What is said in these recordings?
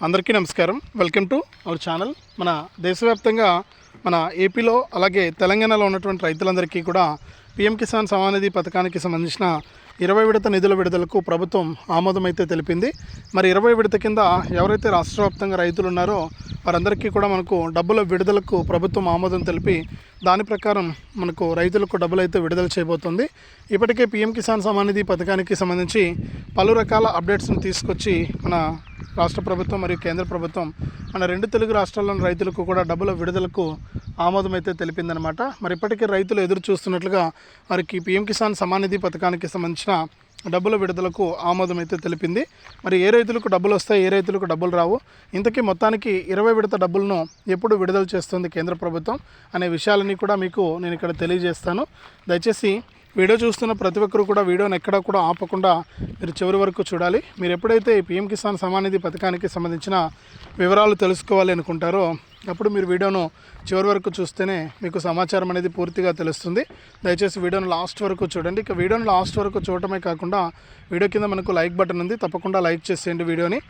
అందరికీ నమస్కారం. Welcome to our channel మన దేశవ్యాప్తంగా మన ఏపీలో అలాగే తెలంగాణలో ఉన్నటువంటి రైతులందరికీ కూడా పిఎం కిసాన్ సమానిధి పథకానికి సంబంధించిన ఇరవై విడత నిధుల విడుదలకు ప్రభుత్వం ఆమోదం అయితే తెలిపింది. మరి ఇరవై విడత కింద ఎవరైతే రాష్ట్ర వ్యాప్తంగా రైతులు ఉన్నారో వారందరికీ కూడా మనకు డబ్బుల విడుదలకు ప్రభుత్వం ఆమోదం తెలిపి దాని ప్రకారం మనకు రైతులకు డబ్బులు అయితే విడుదల చేయబోతుంది. ఇప్పటికే పిఎం కిసాన్ సమానిధి పథకానికి సంబంధించి పలు రకాల అప్డేట్స్ని తీసుకొచ్చి మన రాష్ట్ర ప్రభుత్వం మరియు కేంద్ర ప్రభుత్వం మన రెండు తెలుగు రాష్ట్రాల్లోని రైతులకు కూడా డబ్బుల విడుదలకు ఆమోదం అయితే తెలిపిందనమాట మరి ఇప్పటికే రైతులు ఎదురు చూస్తున్నట్లుగా వారికి పిఎం కిసాన్ సమానిధి పథకానికి సంబంధించిన డబ్బుల విడుదలకు ఆమోదం అయితే తెలిపింది. మరి ఏ రైతులకు డబ్బులు వస్తాయి ఏ రైతులకు డబ్బులు రావు? ఇంతకీ మొత్తానికి ఇరవై విడత డబ్బులను ఎప్పుడు విడుదల చేస్తుంది కేంద్ర ప్రభుత్వం అనే విషయాలన్నీ కూడా మీకు నేను ఇక్కడ తెలియజేస్తాను. దయచేసి వీడియో చూస్తున్న ప్రతి ఒక్కరు కూడా వీడియోని ఎక్కడా కూడా ఆపకుండా మీరు చివరి వరకు చూడాలి. మీరు ఎప్పుడైతే పీఎం పిఎం కిసాన్ సమానిధి పథకానికి సంబంధించిన వివరాలు తెలుసుకోవాలి అనుకుంటారో అప్పుడు మీరు వీడియోను చివరి వరకు చూస్తేనే మీకు సమాచారం అనేది పూర్తిగా తెలుస్తుంది. దయచేసి వీడియోను లాస్ట్ వరకు చూడండి. ఇక వీడియోను లాస్ట్ వరకు చూడటమే కాకుండా వీడియో కింద మనకు లైక్ బటన్ ఉంది. తప్పకుండా లైక్ చేసేయండి వీడియోని.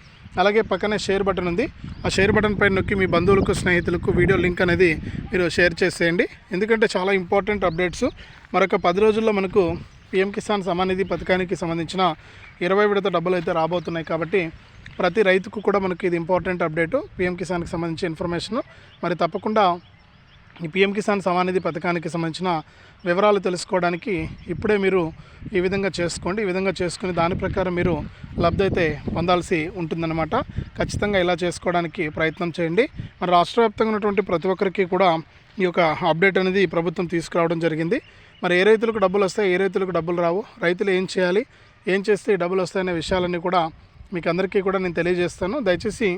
అలాగే పక్కనే షేర్ బటన్ ఉంది. ఆ షేర్ బటన్ పైన నొక్కి మీ బంధువులకు స్నేహితులకు వీడియో లింక్ అనేది మీరు షేర్ చేసేయండి. ఎందుకంటే చాలా ఇంపార్టెంట్ అప్డేట్స్. మరొక పది రోజుల్లో మనకు పిఎం కిసాన్ సమానిధి పథకానికి సంబంధించిన ఇరవై విడత డబ్బులు అయితే రాబోతున్నాయి కాబట్టి ప్రతి రైతుకు కూడా మనకి ఇది ఇంపార్టెంట్ అప్డేటు. పిఎం కిసాన్కి సంబంధించి ఇన్ఫర్మేషన్. మరి తప్పకుండా ఈ పిఎం కిసాన్ సమానిధి పథకానికి సంబంధించిన వివరాలు తెలుసుకోవడానికి ఇప్పుడే మీరు ఈ విధంగా చేసుకోండి. ఈ విధంగా చేసుకుని దాని ప్రకారం మీరు లబ్ధి అయితే పొందాల్సి ఉంటుందన్నమాట. ఖచ్చితంగా ఇలా చేసుకోవడానికి ప్రయత్నం చేయండి. మరి రాష్ట్ర వ్యాప్తంగా ఉన్నటువంటి ప్రతి ఒక్కరికి కూడా ఈ యొక్క అప్డేట్ అనేది ప్రభుత్వం తీసుకురావడం జరిగింది. మరి ఏ రైతులకు డబ్బులు వస్తాయి ఏ రైతులకు డబ్బులు రావు రైతులు ఏం చేయాలి ఏం చేస్తే డబ్బులు వస్తాయనే విషయాలన్నీ కూడా మీకు అందరికీ కూడా నేను తెలియజేస్తాను. దయచేసి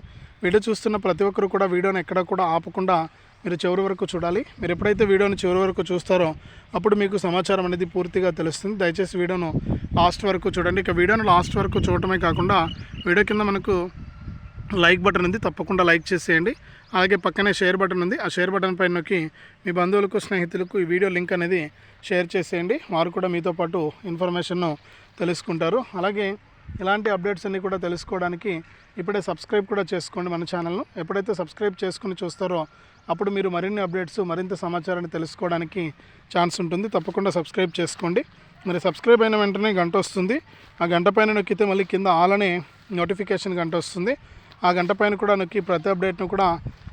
వీడియో చూస్తున్న ప్రతి ఒక్కరు కూడా వీడియోని ఎక్కడ కూడా ఆపకుండా మీరు చివరి వరకు చూడాలి. మీరు ఎప్పుడైతే వీడియోని చివరి వరకు చూస్తారో అప్పుడు మీకు సమాచారం అనేది పూర్తిగా తెలుస్తుంది. దయచేసి వీడియోను లాస్ట్ వరకు చూడండి. ఇక వీడియోను లాస్ట్ వరకు చూడటమే కాకుండా వీడియో కింద మనకు లైక్ బటన్ ఉంది. తప్పకుండా లైక్ చేసేయండి. అలాగే పక్కనే షేర్ బటన్ ఉంది. ఆ షేర్ బటన్ పైన నొక్కి మీ బంధువులకు స్నేహితులకు ఈ వీడియో లింక్ అనేది షేర్ చేసేయండి. వారు కూడా మీతో పాటు ఇన్ఫర్మేషన్ను తెలుసుకుంటారు. అలాగే ఇలాంటి అప్డేట్స్ అన్నీ కూడా తెలుసుకోవడానికి ఇప్పుడే సబ్స్క్రైబ్ కూడా చేసుకోండి మన ఛానల్ను. ఎప్పుడైతే సబ్స్క్రైబ్ చేసుకుని చూస్తారో అప్పుడు మీరు మరిన్ని అప్డేట్స్ మరింత సమాచారాన్ని తెలుసుకోవడానికి ఛాన్స్ ఉంటుంది. తప్పకుండా సబ్స్క్రైబ్ చేసుకోండి. మరి సబ్స్క్రైబ్ అయిన వెంటనే గంట వస్తుంది. ఆ గంట పైన నొక్కితే మళ్ళీ కింద ఆలని నోటిఫికేషన్ గంట వస్తుంది. ఆ గంట పైన కూడా నొక్కి ప్రతి అప్డేట్ను కూడా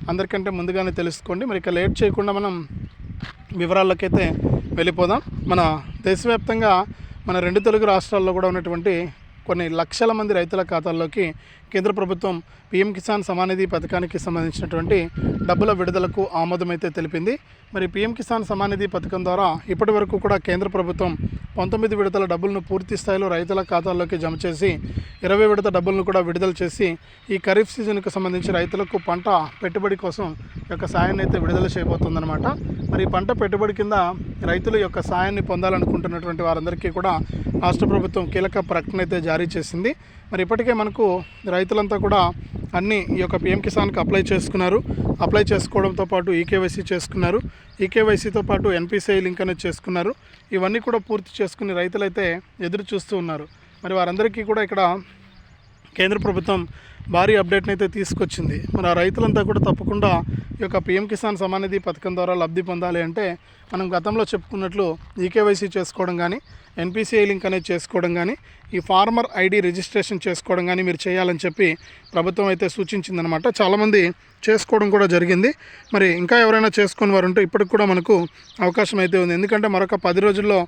అందరికంటే ముందుగానే తెలుసుకోండి. మరి ఇక లేట్ చేయకుండా మనం వివరాల్లోకైతే వెళ్ళిపోదాం. మన దేశవ్యాప్తంగా మన రెండు తెలుగు రాష్ట్రాల్లో కూడా ఉన్నటువంటి కొన్ని లక్షల మంది రైతుల ఖాతాల్లోకి కేంద్ర ప్రభుత్వం పీఎం కిసాన్ సమానిధి పథకానికి సంబంధించినటువంటి డబ్బుల విడుదలకు ఆమోదమైతే తెలిపింది. మరి పీఎం కిసాన్ సమానిధి పథకం ద్వారా ఇప్పటి వరకు కూడా కేంద్ర ప్రభుత్వం పంతొమ్మిది విడతల డబ్బులను పూర్తి స్థాయిలో రైతుల ఖాతాల్లోకి జమ చేసి ఇరవై విడత డబ్బులను కూడా విడుదల చేసి ఈ ఖరీఫ్ సీజన్కు సంబంధించి రైతులకు పంట పెట్టుబడి కోసం యొక్క సాయాన్ని అయితే విడుదల చేయబోతుందన్నమాట. మరి పంట పెట్టుబడి కింద రైతుల యొక్క సాయాన్ని పొందాలనుకుంటున్నటువంటి వారందరికీ కూడా రాష్ట్ర ప్రభుత్వం కీలక ప్రకటన అయితే జారీ జారీ చేసింది. మరి ఇప్పటికే మనకు రైతులంతా కూడా అన్ని ఈ యొక్క పిఎం కిసాన్కి అప్లై చేసుకున్నారు. అప్లై చేసుకోవడంతో పాటు ఈకేవైసీ చేసుకున్నారు. ఈకేవైసీతో పాటు ఎన్పిసిఐ లింక్ అనేది చేసుకున్నారు. ఇవన్నీ కూడా పూర్తి చేసుకుని రైతులైతే ఎదురు చూస్తూ ఉన్నారు. మరి వారందరికీ కూడా ఇక్కడ కేంద్ర ప్రభుత్వం భారీ అప్డేట్ని అయితే తీసుకొచ్చింది. మరి ఆ రైతులంతా కూడా తప్పకుండా ఈ యొక్క పిఎం కిసాన్ సమానిధి పథకం ద్వారా లబ్ధి పొందాలి అంటే మనం గతంలో చెప్పుకున్నట్లు ఈకేవైసీ చేసుకోవడం కానీ ఎన్పిసిఐ లింక్ అనేది చేసుకోవడం కానీ ఈ ఫార్మర్ ఐడి రిజిస్ట్రేషన్ చేసుకోవడం కానీ మీరు చేయాలని చెప్పి ప్రభుత్వం అయితే సూచించిందనమాట చాలామంది చేసుకోవడం కూడా జరిగింది. మరి ఇంకా ఎవరైనా చేసుకుని వారు ఉంటే ఇప్పటికి కూడా మనకు అవకాశం అయితే ఉంది. ఎందుకంటే మరొక పది రోజుల్లో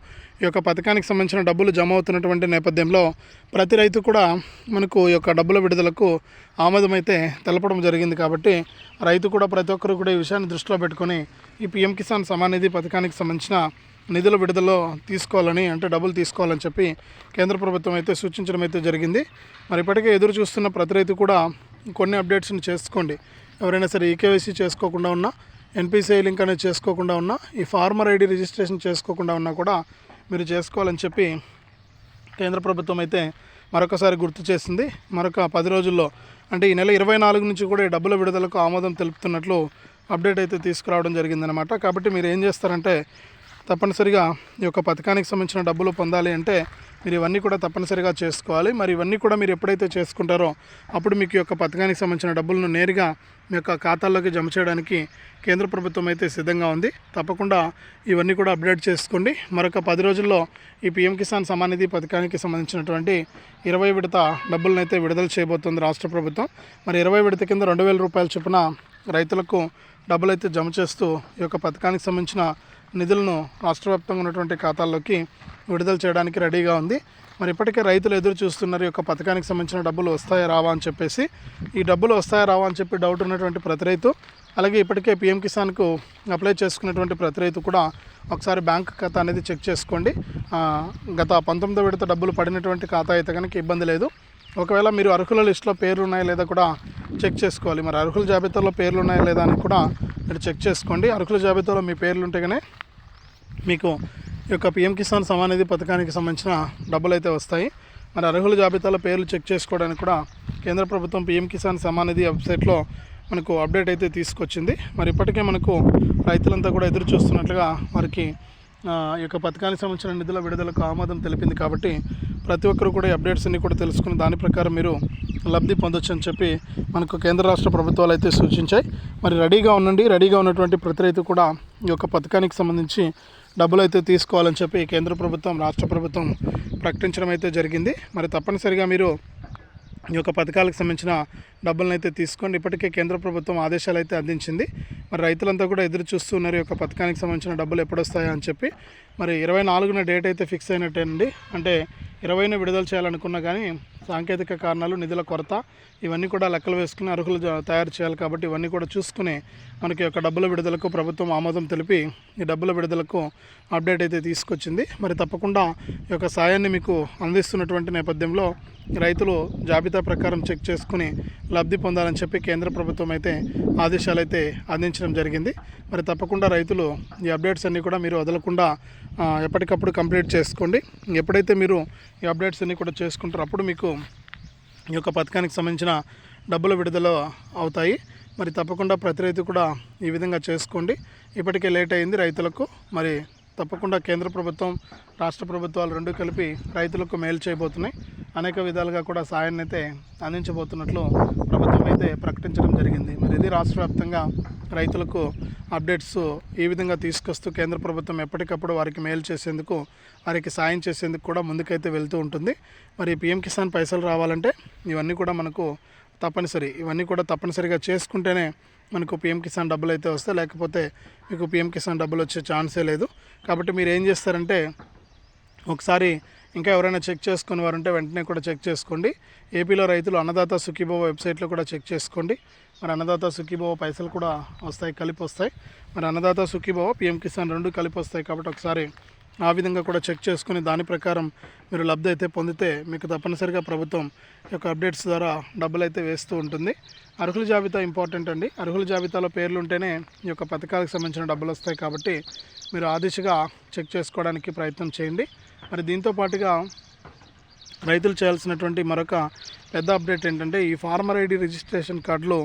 ఈ యొక్క పథకానికి సంబంధించిన డబ్బులు జమ అవుతున్నటువంటి నేపథ్యంలో ప్రతి రైతు కూడా మనకు ఈ యొక్క డబ్బుల విడుదలకు ఆమోదం అయితే తెలపడం జరిగింది కాబట్టి రైతు కూడా ప్రతి ఒక్కరు కూడా ఈ విషయాన్ని దృష్టిలో పెట్టుకొని ఈ పిఎం కిసాన్ సమానిధి పథకానికి సంబంధించిన నిధుల విడుదలలో తీసుకోవాలని అంటే డబ్బులు తీసుకోవాలని చెప్పి కేంద్ర ప్రభుత్వం అయితే సూచించడం అయితే జరిగింది. మరి ఇప్పటికే ఎదురు చూస్తున్న ప్రతి రైతు కూడా కొన్ని అప్డేట్స్ని చేసుకోండి. ఎవరైనా సరే ఈకేవైసీ చేసుకోకుండా ఉన్నా ఎన్పిసిఐ లింక్ అనేది చేసుకోకుండా ఉన్నా ఈ ఫార్మర్ ఐడి రిజిస్ట్రేషన్ చేసుకోకుండా ఉన్నా కూడా మీరు చేసుకోవాలని చెప్పి కేంద్ర ప్రభుత్వం అయితే మరొకసారి గుర్తు చేసింది. మరొక పది రోజుల్లో అంటే ఈ నెల ఇరవై నాలుగు నుంచి కూడా ఈ డబ్బుల విడుదలకు ఆమోదం తెలుపుతున్నట్లు అప్డేట్ అయితే తీసుకురావడం జరిగిందనమాట కాబట్టి మీరు ఏం చేస్తారంటే తప్పనిసరిగా ఈ యొక్క పథకానికి సంబంధించిన డబ్బులు పొందాలి అంటే మీరు ఇవన్నీ కూడా తప్పనిసరిగా చేసుకోవాలి. మరి ఇవన్నీ కూడా మీరు ఎప్పుడైతే చేసుకుంటారో అప్పుడు మీకు ఈ యొక్క పథకానికి సంబంధించిన డబ్బులను నేరుగా మీ యొక్క ఖాతాల్లోకి జమ చేయడానికి కేంద్ర ప్రభుత్వం అయితే సిద్ధంగా ఉంది. తప్పకుండా ఇవన్నీ కూడా అప్డేట్ చేసుకోండి. మరొక పది రోజుల్లో ఈ పీఎం కిసాన్ సమాన్ నిధి పథకానికి సంబంధించినటువంటి ఇరవై విడత డబ్బులను అయితే విడుదల చేయబోతోంది రాష్ట్ర ప్రభుత్వం. మరి ఇరవై విడత కింద రెండు వేల రూపాయల చొప్పున రైతులకు డబ్బులు అయితే జమ చేస్తూ ఈ యొక్క పథకానికి సంబంధించిన నిధులను రాష్ట్ర వ్యాప్తంగా ఉన్నటువంటి ఖాతాల్లోకి విడుదల చేయడానికి రెడీగా ఉంది. మరి ఇప్పటికే రైతులు ఎదురు చూస్తున్నారు ఈ యొక్క పథకానికి సంబంధించిన డబ్బులు వస్తాయా రావా అని చెప్పేసి. ఈ డబ్బులు వస్తాయా రావా అని చెప్పి డౌట్ ఉన్నటువంటి ప్రతి రైతు అలాగే ఇప్పటికే పిఎం కిసాన్కు అప్లై చేసుకున్నటువంటి ప్రతి రైతు కూడా ఒకసారి బ్యాంక్ ఖాతా అనేది చెక్ చేసుకోండి. గత పంతొమ్మిదో విడత డబ్బులు పడినటువంటి ఖాతా అయితే కనుక ఇబ్బంది లేదు. ఒకవేళ మీరు అర్హుల లిస్టులో పేర్లు ఉన్నాయా లేదా కూడా చెక్ చేసుకోవాలి. మరి అర్హుల జాబితాలో పేర్లు ఉన్నాయా లేదా అని కూడా మీరు చెక్ చేసుకోండి. అర్హుల జాబితాలో మీ పేర్లు ఉంటేగానే మీకు ఈ యొక్క పిఎం కిసాన్ సమానిధి పథకానికి సంబంధించిన డబ్బులు అయితే వస్తాయి. మరి అర్హుల జాబితాలో పేర్లు చెక్ చేసుకోవడానికి కూడా కేంద్ర ప్రభుత్వం పిఎం కిసాన్ సమానిధి వెబ్సైట్లో మనకు అప్డేట్ అయితే తీసుకొచ్చింది. మరి ఇప్పటికే మనకు రైతులంతా కూడా ఎదురు చూస్తున్నట్లుగా వారికి ఈ యొక్క పథకానికి సంబంధించిన నిధుల విడుదలకు ఆమోదం తెలిపింది కాబట్టి ప్రతి ఒక్కరు కూడా అప్డేట్స్ అన్ని కూడా తెలుసుకుని దాని ప్రకారం మీరు లబ్ధి పొందొచ్చు అని చెప్పి మనకు కేంద్ర రాష్ట్ర ప్రభుత్వాలు అయితే సూచించాయి. మరి రెడీగా ఉండండి. రెడీగా ఉన్నటువంటి ప్రతి రైతు కూడా ఈ యొక్క పథకానికి సంబంధించి డబ్బులు అయితే తీసుకోవాలని చెప్పి కేంద్ర ప్రభుత్వం రాష్ట్ర ప్రభుత్వం ప్రకటించడం అయితే జరిగింది. మరి తప్పనిసరిగా మీరు ఈ యొక్క పథకాలకు సంబంధించిన డబ్బులను అయితే తీసుకోండి. ఇప్పటికే కేంద్ర ప్రభుత్వం ఆదేశాలు అయితే అందించింది. మరి రైతులంతా కూడా ఎదురు చూస్తున్నారు ఈ యొక్క పథకానికి సంబంధించిన డబ్బులు ఎప్పుడు వస్తాయా అని చెప్పి. మరి ఇరవై నాలుగున డేట్ అయితే ఫిక్స్ అయినట్టేనండి. అంటే ఇరవైన విడుదల చేయాలనుకున్నా కానీ సాంకేతిక కారణాలు నిధుల కొరత ఇవన్నీ కూడా లెక్కలు వేసుకుని అర్హులు తయారు చేయాలి కాబట్టి ఇవన్నీ కూడా చూసుకుని మనకి యొక్క డబ్బుల విడుదలకు ప్రభుత్వం ఆమోదం తెలిపి ఈ డబ్బుల విడుదలకు అప్డేట్ అయితే తీసుకొచ్చింది. మరి తప్పకుండా ఈ యొక్క సాయాన్ని మీకు అందిస్తున్నటువంటి నేపథ్యంలో రైతులు జాబితా ప్రకారం చెక్ చేసుకుని లబ్ధి పొందాలని చెప్పి కేంద్ర ప్రభుత్వం అయితే ఆదేశాలు అయితే అందించడం జరిగింది. మరి తప్పకుండా రైతులు ఈ అప్డేట్స్ అన్నీ కూడా మీరు వదలకుండా ఎప్పటికప్పుడు కంప్లీట్ చేసుకోండి. ఎప్పుడైతే మీరు ఈ అప్డేట్స్ అన్నీ కూడా చేసుకుంటారో అప్పుడు మీకు ఈ యొక్క పథకానికి సంబంధించిన డబ్బులు విడుదల అవుతాయి. మరి తప్పకుండా ప్రతి రైతు కూడా ఈ విధంగా చేసుకోండి. ఇప్పటికే లేట్ అయింది రైతులకు. మరి తప్పకుండా కేంద్ర ప్రభుత్వం రాష్ట్ర ప్రభుత్వాలు రెండు కలిపి రైతులకు మేలు చేయబోతున్నాయి. అనేక విధాలుగా కూడా సాయాన్ని అయితే అందించబోతున్నట్లు ప్రభుత్వం అయితే ప్రకటించడం జరిగింది. మరి ఇది రాష్ట్ర వ్యాప్తంగా రైతులకు అప్డేట్స్ ఈ విధంగా తీసుకొస్తూ కేంద్ర ప్రభుత్వం ఎప్పటికప్పుడు వారికి మేలు చేసేందుకు వారికి సాయం చేసేందుకు కూడా ముందుకైతే వెళ్తూ ఉంటుంది. మరి పిఎం కిసాన్ పైసలు రావాలంటే ఇవన్నీ కూడా మనకు తప్పనిసరి. ఇవన్నీ కూడా తప్పనిసరిగా చేసుకుంటేనే మనకు పిఎం కిసాన్ డబ్బులు అయితే వస్తాయి. లేకపోతే మీకు పిఎం కిసాన్ డబ్బులు వచ్చే ఛాన్సే లేదు. కాబట్టి మీరు ఏం చేస్తారంటే ఒకసారి ఇంకా ఎవరైనా చెక్ చేసుకుని వారుంటే వెంటనే కూడా చెక్ చేసుకోండి. ఏపీలో రైతులు అన్నదాత సుఖీభవ వెబ్సైట్లో కూడా చెక్ చేసుకోండి. మరి అన్నదాత సుఖీభవ పైసలు కూడా వస్తాయి కలిపి వస్తాయి మరి అన్నదాత సుఖీభవ పిఎం కిసాన్ రెండు కలిపి వస్తాయి కాబట్టి ఒకసారి ఆ విధంగా కూడా చెక్ చేసుకుని దాని ప్రకారం మీరు లబ్ధి అయితే పొందితే మీకు తప్పనిసరిగా ప్రభుత్వం యొక్క అప్డేట్స్ ద్వారా డబ్బులు అయితే వేస్తూ ఉంటుంది. అర్హుల జాబితా ఇంపార్టెంట్ అండి. అర్హుల జాబితాలో పేర్లు ఉంటేనే ఈ యొక్క పథకాలకు సంబంధించిన డబ్బులు వస్తాయి కాబట్టి మీరు ఆ దిశగా చెక్ చేసుకోవడానికి ప్రయత్నం చేయండి. మరి దీంతో పాటుగా రైతులు చేయాల్సినటువంటి మరొక పెద్ద అప్డేట్ ఏంటంటే ఈ ఫార్మర్ ఐడి రిజిస్ట్రేషన్ కార్డులు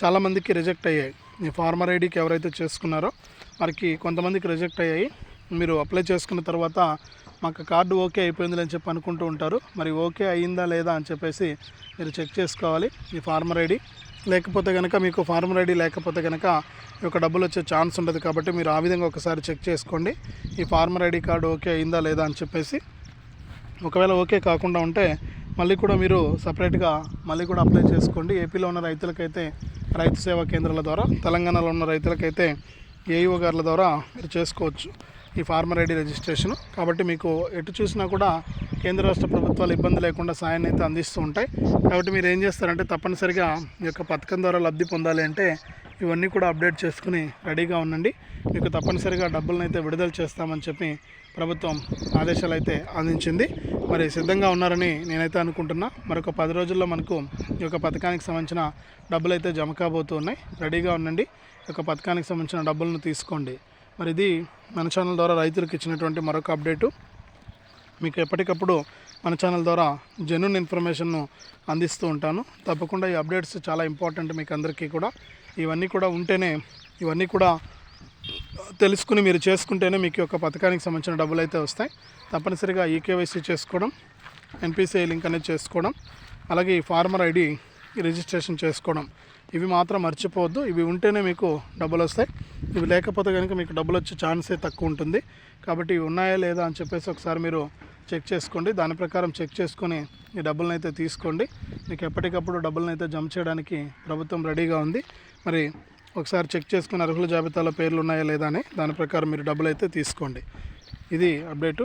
చాలామందికి రిజెక్ట్ అయ్యాయి. ఈ ఫార్మర్ ఐడికి ఎవరైతే చేసుకున్నారో వారికి కొంతమందికి రిజెక్ట్ అయ్యాయి. మీరు అప్లై చేసుకున్న తర్వాత మాకు కార్డు ఓకే అయిపోయింది అని చెప్పి అనుకుంటూ ఉంటారు. మరి ఓకే అయిందా లేదా అని చెప్పేసి మీరు చెక్ చేసుకోవాలి. ఈ ఫార్మర్ ఐడి లేకపోతే కనుక మీకు ఫార్మర్ ఐడి లేకపోతే కనుక ఈ యొక్క డబ్బులు వచ్చే ఛాన్స్ ఉండదు కాబట్టి మీరు ఆ విధంగా ఒకసారి చెక్ చేసుకోండి. ఈ ఫార్మర్ ఐడి కార్డు ఓకే అయిందా లేదా అని చెప్పేసి. ఒకవేళ ఓకే కాకుండా ఉంటే మళ్ళీ కూడా మీరు సపరేట్గా మళ్ళీ కూడా అప్లై చేసుకోండి. ఏపీలో ఉన్న రైతులకైతే రైతు సేవా కేంద్రాల ద్వారా తెలంగాణలో ఉన్న రైతులకైతే ఏఈఓ గారుల ద్వారా మీరు చేసుకోవచ్చు. ఈ ఫార్మర్ ఐడి రిజిస్ట్రేషన్. కాబట్టి మీకు ఎటు చూసినా కూడా కేంద్ర రాష్ట్ర ప్రభుత్వాలు ఇబ్బంది లేకుండా సాయాన్ని అయితే అందిస్తూ ఉంటాయి. కాబట్టి మీరు ఏం చేస్తారంటే తప్పనిసరిగా ఈ యొక్క పథకం ద్వారా లబ్ధి పొందాలి అంటే ఇవన్నీ కూడా అప్డేట్ చేసుకుని రెడీగా ఉండండి. మీకు తప్పనిసరిగా డబ్బులను అయితే విడుదల చేస్తామని చెప్పి ప్రభుత్వం ఆదేశాలు అయితే అందించింది. మరి సిద్ధంగా ఉన్నారని నేనైతే అనుకుంటున్నా. మరొక పది రోజుల్లో మనకు ఈ యొక్క పథకానికి సంబంధించిన డబ్బులు అయితే జమ కాబోతున్నాయి. రెడీగా ఉండండి. ఈ యొక్క పథకానికి సంబంధించిన డబ్బులను తీసుకోండి. మరి ఇది మన ఛానల్ ద్వారా రైతులకు ఇచ్చినటువంటి మరొక అప్డేటు. మీకు ఎప్పటికప్పుడు మన ఛానల్ ద్వారా జెన్యున్ ఇన్ఫర్మేషన్ను అందిస్తూ ఉంటాను. తప్పకుండా ఈ అప్డేట్స్ చాలా ఇంపార్టెంట్ మీకు అందరికీ కూడా. ఇవన్నీ కూడా ఉంటేనే ఇవన్నీ కూడా తెలుసుకుని మీరు చేసుకుంటేనే మీకు యొక్క పథకానికి సంబంధించిన డబ్బులు అయితే వస్తాయి. తప్పనిసరిగా ఈకేవైసీ చేసుకోవడం ఎన్పిసిఐ లింక్ అనేది చేసుకోవడం అలాగే ఈ ఫార్మర్ ఐడి రిజిస్ట్రేషన్ చేసుకోవడం. ఇవి మాత్రం మర్చిపోవద్దు. ఇవి ఉంటేనే మీకు డబ్బులు వస్తాయి. ఇవి లేకపోతే కనుక మీకు డబ్బులు వచ్చే ఛాన్సే తక్కువ ఉంటుంది. కాబట్టి ఇవి ఉన్నాయా లేదా అని చెప్పేసి ఒకసారి మీరు చెక్ చేసుకోండి. దాని ప్రకారం చెక్ చేసుకొని ఈ డబ్బులను అయితే తీసుకోండి. మీకు ఎప్పటికప్పుడు డబ్బులను అయితే జమ చేయడానికి ప్రభుత్వం రెడీగా ఉంది. మరి ఒకసారి చెక్ చేసుకుని అర్హుల జాబితాలో పేర్లు ఉన్నాయా లేదా అని దాని ప్రకారం మీరు డబ్బులు అయితే తీసుకోండి. ఇది అప్డేటు